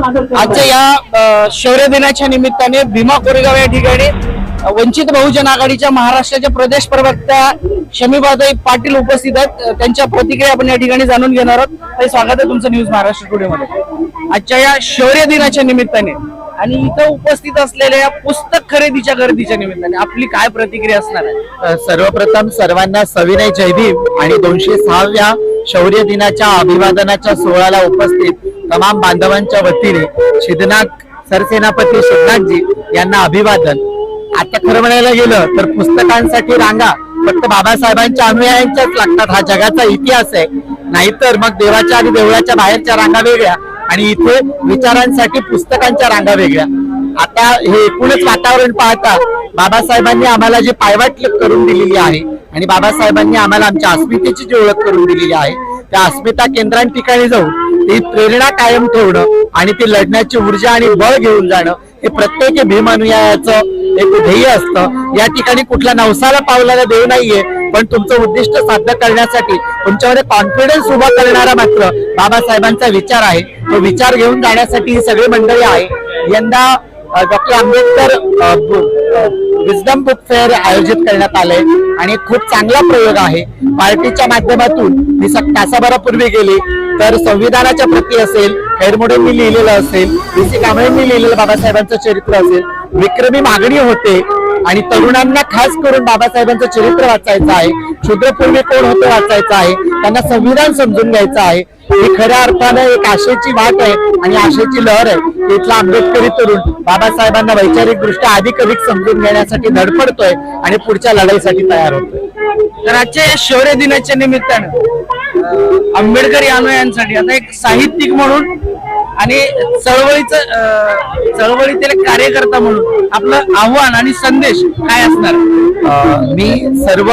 आजच्या या शौर्य दिनाच्या निमित्ताने भीमा कोरेगाव या ठिकाणी वंचित बहुजन आघाडीच्या महाराष्ट्राच्या प्रदेश प्रवक्त्या शमीबादाई पाटील उपस्थित आहेत. त्यांच्या प्रतिक्रिया आपण या ठिकाणी जाणून घेणार आहोत. ते स्वागत आहे तुमचं न्यूज महाराष्ट्र टुडेमध्ये आजच्या या शौर्य दिनाच्या निमित्ताने आणि इथं उपस्थित असलेल्या या पुस्तक खरेदीच्या गर्दीच्या निमित्ताने आपली काय प्रतिक्रिया असणार आहे? सर्वप्रथम सर्वांना सविनय जयभीम आणि दोनशे सहाव्या शौर्य दिनाच्या अभिवादनाच्या सोहळ्याला उपस्थित तमाम बांधवांच्या वतीने शिदनाथ सरसेनापती शिदनाथजी यांना अभिवादन. आता खरं म्हणायला गेलं तर पुस्तकांसाठी रांगा फक्त बाबासाहेबांच्या अनुयायांच्याच लागतात. हा जगाचा इतिहास आहे. नाहीतर मग देवाच्या आणि देवळाच्या बाहेरच्या रांगा वेगळ्या आणि इथे विचारांसाठी पुस्तकांच्या रांगा वेगळ्या. आता हे एकूणच वातावरण पाहता बाबासाहेबांनी आम्हाला जी पायवाट करून दिलेली आहे आणि बाबासाहेबांनी आम्हाला आमच्या अस्मितेची जी ओळख करून दिलेली आहे त्या अस्मिता केंद्रां ठिकाणी जाऊन ती प्रेरणा कायम ठेवणं आणि ती लढण्याची ऊर्जा आणि बळ घेऊन जाणं हे प्रत्येक भीम अनुयायाचं एक ध्येय असतं. या ठिकाणी कुठल्या नवसाला पावलाला देव नाहीये पण तुमचं उद्दिष्ट साध्य करण्यासाठी तुमच्यामध्ये कॉन्फिडन्स उभा करणारा मात्र बाबासाहेबांचा विचार आहे. तो विचार घेऊन जाण्यासाठी ही सगळी मंडळी आहे. यंदा doctor Ambedkar wisdom book fair आयोजित करण्यात आलंय आणि खूप चांगला प्रयोग आहे. पार्टीच्या माध्यमातून मी तासाभरापूर्वी गेली. तर संविधानाच्या प्रती असेल खैरमोडेंनी लिहिलेलं असेल बी सी कांबळेंनी लिहिलेलं बाबासाहेबांचं चरित्र असेल विक्रमी मागणी होते आणि तरुणांना खास करून बाबासाहेबांचं चरित्र वाचायचं आहे क्षुद्रपूर्वी कोण होतं वाचायचं आहे त्यांना संविधान समजून घ्यायचं आहे. ही खऱ्या अर्थानं एक आशेची वाट आहे आणि आशेची लहर आहे. इथला आंबेडकरी तरुण बाबासाहेबांना वैचारिक दृष्ट्या अधिक अधिक समजून घेण्यासाठी धडपडतोय आणि पुढच्या लढाईसाठी तयार होतोय. तर आजच्या या शौर्य दिनाच्या निमित्तानं आंबेडकर आंबेडकरी यांसाठी. आता एक साहित्यिक म्हणून आणि चळवळीचं चळवळीतील कार्यकर्ता म्हणून आपलं आव्हान आणि संदेश काय असणार? मी सर्व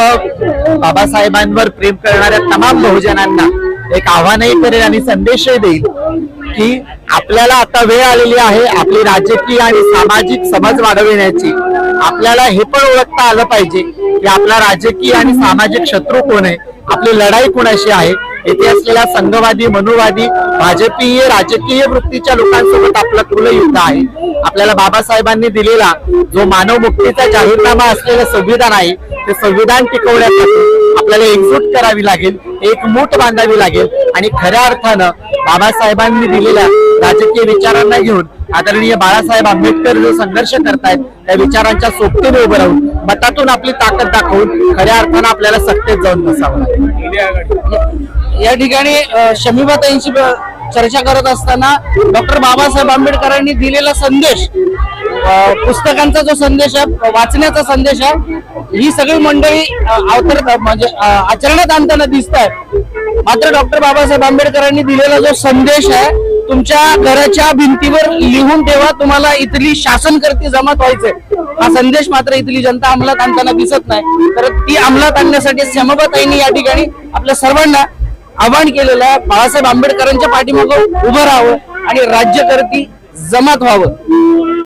बाबासाहेबांवर प्रेम करणाऱ्या तमाम बहुजनांना एक आव्हानही करेल आणि संदेशही देईल की आपल्याला आता वेळ आलेली आहे आपली राजकीय आणि सामाजिक समज वाढविण्याची. आपल्याला हे पण ओळखता आलं पाहिजे की आपला राजकीय आणि सामाजिक शत्रू कोण आहे? आपली लढाई कोणाशी आहे? येथे असलेला संघवादी मनुवादी भाजपीय राजकीय वृत्तीच्या लोकांसोबत आपलं खुलं युद्ध आहे. आपल्याला बाबासाहेबांनी दिलेला जो मानव मुक्तीचा जाहीरनामा असलेलं संविधान आहे ते संविधान टिकवण्यासाठी आपल्याला एकजूट करावी लागेल एकमूठ बांधावी लागेल आणि खऱ्या अर्थानं बाबासाहेबांनी दिलेल्या राजकीय विचारांना घेऊन आदरणीय बाळासाहेब आंबेडकर जो संघर्ष करतायत त्या विचारांच्या सोबतीने उभं राहून मतातून आपली ताकद दाखवून खऱ्या अर्थानं आपल्याला सत्तेत जाऊन बसावं लागेल. या ठिकाणी शमीबाताईंशी चर्चा करत असताना डॉक्टर बाबासाहेब आंबेडकरांनी दिलेला संदेश पुस्तकांचा जो संदेश आहे वाचण्याचा संदेश आहे ही सगळी मंडळी अवतरत म्हणजे आचरणात आणताना दिसत आहे मात्र डॉक्टर बाबासाहेब आंबेडकरांनी दिलेला जो संदेश आहे तुमच्या घराच्या भिंतीवर लिहून ठेवा तुम्हाला इथली शासनकर्ती जमात व्हायचंय हा संदेश मात्र इथली जनता अंमलात आणताना दिसत नाही. तर ती अंमलात आणण्यासाठी समबताईंनी या ठिकाणी आपल्या सर्वांना आवाहन केलेलं आहे. बाळासाहेब आंबेडकरांच्या पाठीमागं उभं राहावं आणि राज्यकर्ती जमात व्हावं.